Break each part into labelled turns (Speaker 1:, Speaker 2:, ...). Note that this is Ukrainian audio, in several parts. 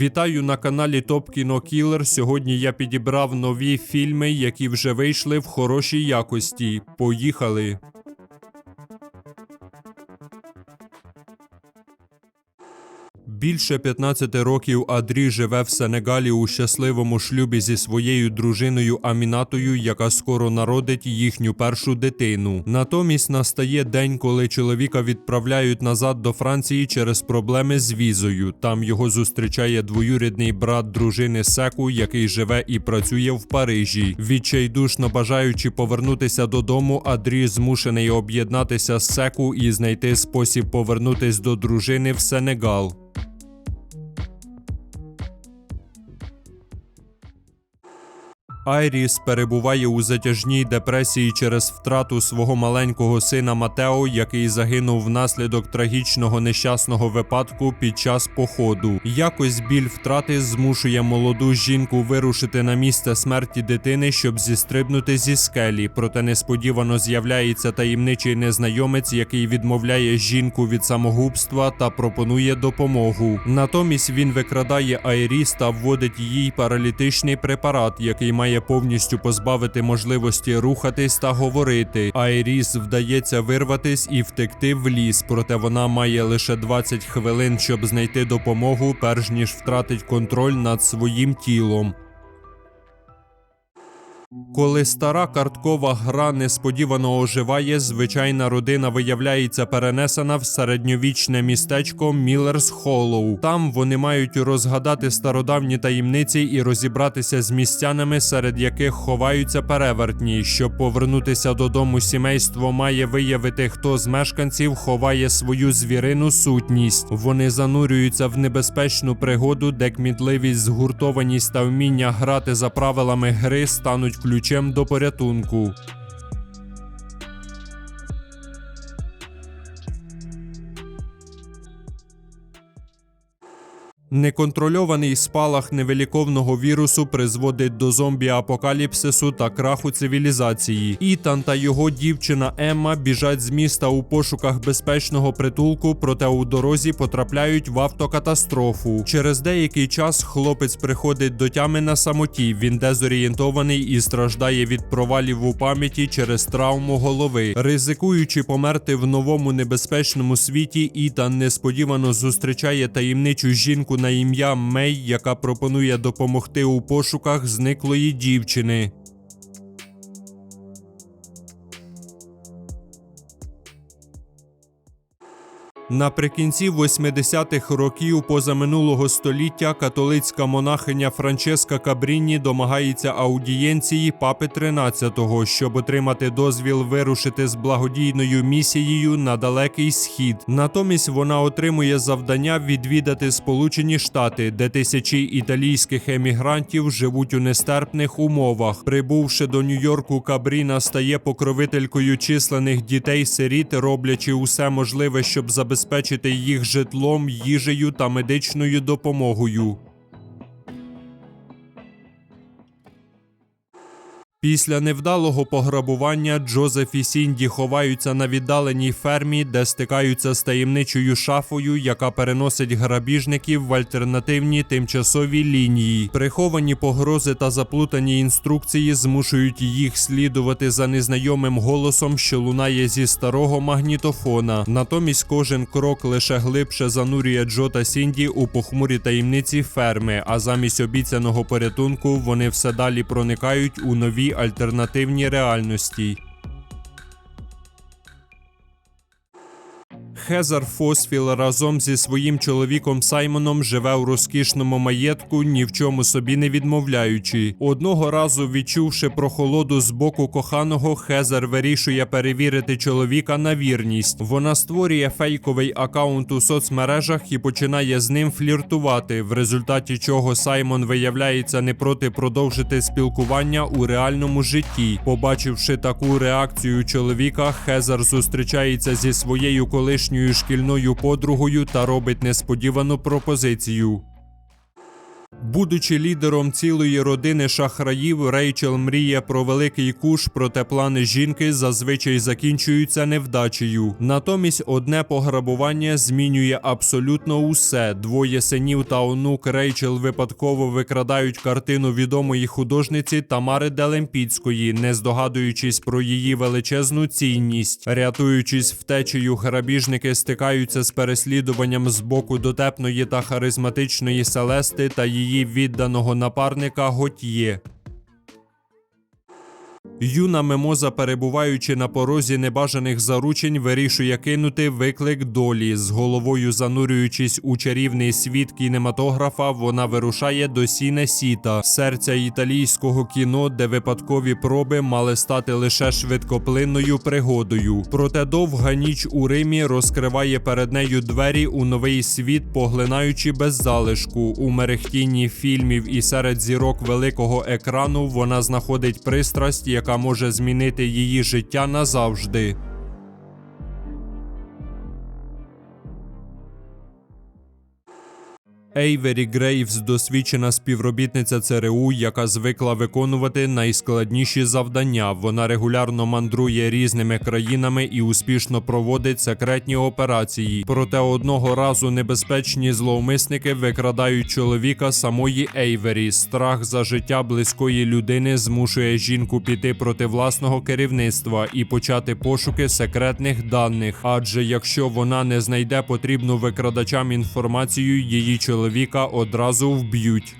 Speaker 1: Вітаю на каналі Топ Кіно Кілер. Сьогодні я підібрав нові фільми, які вже вийшли в хорошій якості. Поїхали! Більше 15 років Адрі живе в Сенегалі у щасливому шлюбі зі своєю дружиною Амінатою, яка скоро народить їхню першу дитину. Натомість настає день, коли чоловіка відправляють назад до Франції через проблеми з візою. Там його зустрічає двоюрідний брат дружини Секу, який живе і працює в Парижі. Відчайдушно бажаючи повернутися додому, Адрі змушений об'єднатися з Секу і знайти спосіб повернутись до дружини в Сенегал. Айріс перебуває у затяжній депресії через втрату свого маленького сина Матео, який загинув внаслідок трагічного нещасного випадку під час походу. Якось біль втрати змушує молоду жінку вирушити на місце смерті дитини, щоб зістрибнути зі скелі. Проте несподівано з'являється таємничий незнайомець, який відмовляє жінку від самогубства та пропонує допомогу. Натомість він викрадає Айріс та вводить їй паралітичний препарат, який має повністю позбавити можливості рухатись та говорити. Айріс вдається вирватись і втекти в ліс, проте вона має лише 20 хвилин, щоб знайти допомогу, перш ніж втратить контроль над своїм тілом. Коли стара карткова гра несподівано оживає, звичайна родина виявляється перенесена в середньовічне містечко Міллерс Холлоу. Там вони мають розгадати стародавні таємниці і розібратися з містянами, серед яких ховаються перевертні. Щоб повернутися додому, сімейство має виявити, хто з мешканців ховає свою звірину сутність. Вони занурюються в небезпечну пригоду, де кмітливість, згуртованість та вміння грати за правилами гри стануть ключем до порятунку. Неконтрольований спалах невеликовного вірусу призводить до зомбі-апокаліпсису та краху цивілізації. Ітан та його дівчина Емма біжать з міста у пошуках безпечного притулку, проте у дорозі потрапляють в автокатастрофу. Через деякий час хлопець приходить до тями на самоті. Він дезорієнтований і страждає від провалів у пам'яті через травму голови. Ризикуючи померти в новому небезпечному світі, Ітан несподівано зустрічає таємничу жінку на ім'я Мей, яка пропонує допомогти у пошуках зниклої дівчини. Наприкінці 80-х років позаминулого століття католицька монахиня Франческа Кабріні домагається аудієнції папи 13-го, щоб отримати дозвіл вирушити з благодійною місією на далекий схід. Натомість вона отримує завдання відвідати Сполучені Штати, де тисячі італійських емігрантів живуть у нестерпних умовах. Прибувши до Нью-Йорку, Кабріна стає покровителькою численних дітей-сиріт, роблячи усе можливе, щоб забезпечити забезпечити їх житлом, їжею та медичною допомогою. Після невдалого пограбування Джозеф і Сінді ховаються на віддаленій фермі, де стикаються з таємничою шафою, яка переносить грабіжників в альтернативні тимчасові лінії. Приховані погрози та заплутані інструкції змушують їх слідувати за незнайомим голосом, що лунає зі старого магнітофона. Натомість кожен крок лише глибше занурює Джо та Сінді у похмурі таємниці ферми, а замість обіцяного порятунку вони все далі проникають у нові альтернативні реальності. Хезар Фосфіл разом зі своїм чоловіком Саймоном живе у розкішному маєтку, ні в чому собі не відмовляючи. Одного разу, відчувши прохолоду з боку коханого, Хезар вирішує перевірити чоловіка на вірність. Вона створює фейковий акаунт у соцмережах і починає з ним фліртувати, в результаті чого Саймон виявляється не проти продовжити спілкування у реальному житті. Побачивши таку реакцію чоловіка, Хезар зустрічається зі своєю колишньою шкільною подругою та робить несподівану пропозицію. Будучи лідером цілої родини шахраїв, Рейчел мріє про великий куш, проте плани жінки зазвичай закінчуються невдачею. Натомість одне пограбування змінює абсолютно усе. Двоє синів та онук Рейчел випадково викрадають картину відомої художниці Тамари Делемпіцької, не здогадуючись про її величезну цінність. Рятуючись втечею, грабіжники стикаються з переслідуванням з боку дотепної та харизматичної Селести та її відданого напарника Готьє. Юна мимоза, перебуваючи на порозі небажаних заручень, вирішує кинути виклик долі. З головою занурюючись у чарівний світ кінематографа, вона вирушає до Сіне Сіта, серця італійського кіно, де випадкові проби мали стати лише швидкоплинною пригодою. Проте довга ніч у Римі розкриває перед нею двері у новий світ, поглинаючи без залишку. У мерехтінні фільмів і серед зірок великого екрану вона знаходить пристрасть, яка може змінити її життя назавжди. Ейвері Грейвс досвідчена співробітниця ЦРУ, яка звикла виконувати найскладніші завдання. Вона регулярно мандрує різними країнами і успішно проводить секретні операції. Проте одного разу небезпечні зловмисники викрадають чоловіка самої Ейвері. Страх за життя близької людини змушує жінку піти проти власного керівництва і почати пошуки секретних даних. Адже якщо вона не знайде потрібну викрадачам інформацію, її чоловіка одразу вб'ють.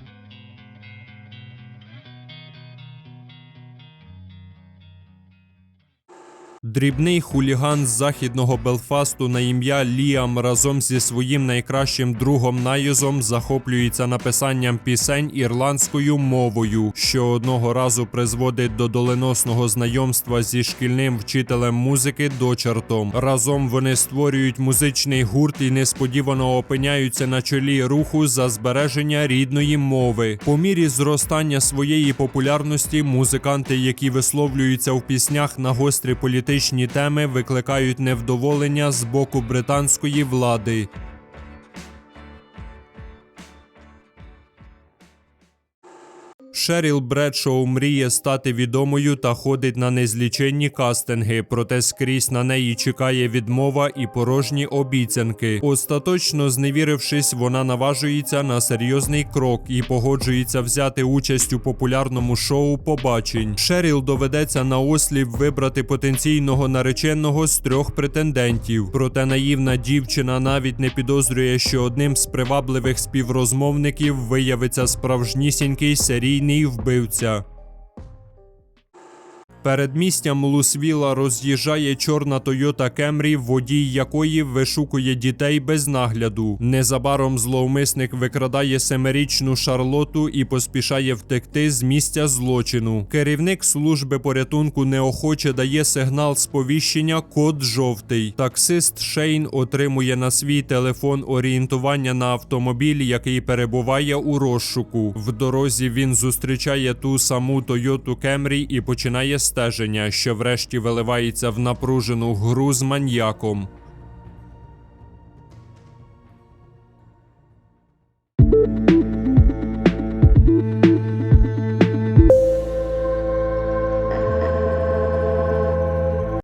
Speaker 1: Дрібний хуліган з західного Белфасту на ім'я Ліам разом зі своїм найкращим другом Найозом захоплюється написанням пісень ірландською мовою, що одного разу призводить до доленосного знайомства зі шкільним вчителем музики Дочартом. Разом вони створюють музичний гурт і несподівано опиняються на чолі руху за збереження рідної мови. По мірі зростання своєї популярності музиканти, які висловлюються в піснях на гострі політичні теми, викликають невдоволення з боку британської влади. Шеріл Бредшоу мріє стати відомою та ходить на незліченні кастинги, проте скрізь на неї чекає відмова і порожні обіцянки. Остаточно зневірившись, вона наважується на серйозний крок і погоджується взяти участь у популярному шоу побачень. Шеріл доведеться на осліп вибрати потенційного нареченого з трьох претендентів. Проте наївна дівчина навіть не підозрює, що одним з привабливих співрозмовників виявиться справжнісінький серійний вбивця. Передмістям Лусвіла роз'їжджає чорна Тойота Кемрі, водій якої вишукує дітей без нагляду. Незабаром зловмисник викрадає семирічну Шарлоту і поспішає втекти з місця злочину. Керівник служби порятунку неохоче дає сигнал сповіщення код жовтий. Таксист Шейн отримує на свій телефон орієнтування на автомобіль, який перебуває у розшуку. В дорозі він зустрічає ту саму Тойоту Кемрі і починає стеження, що врешті виливається в напружену гру з маньяком.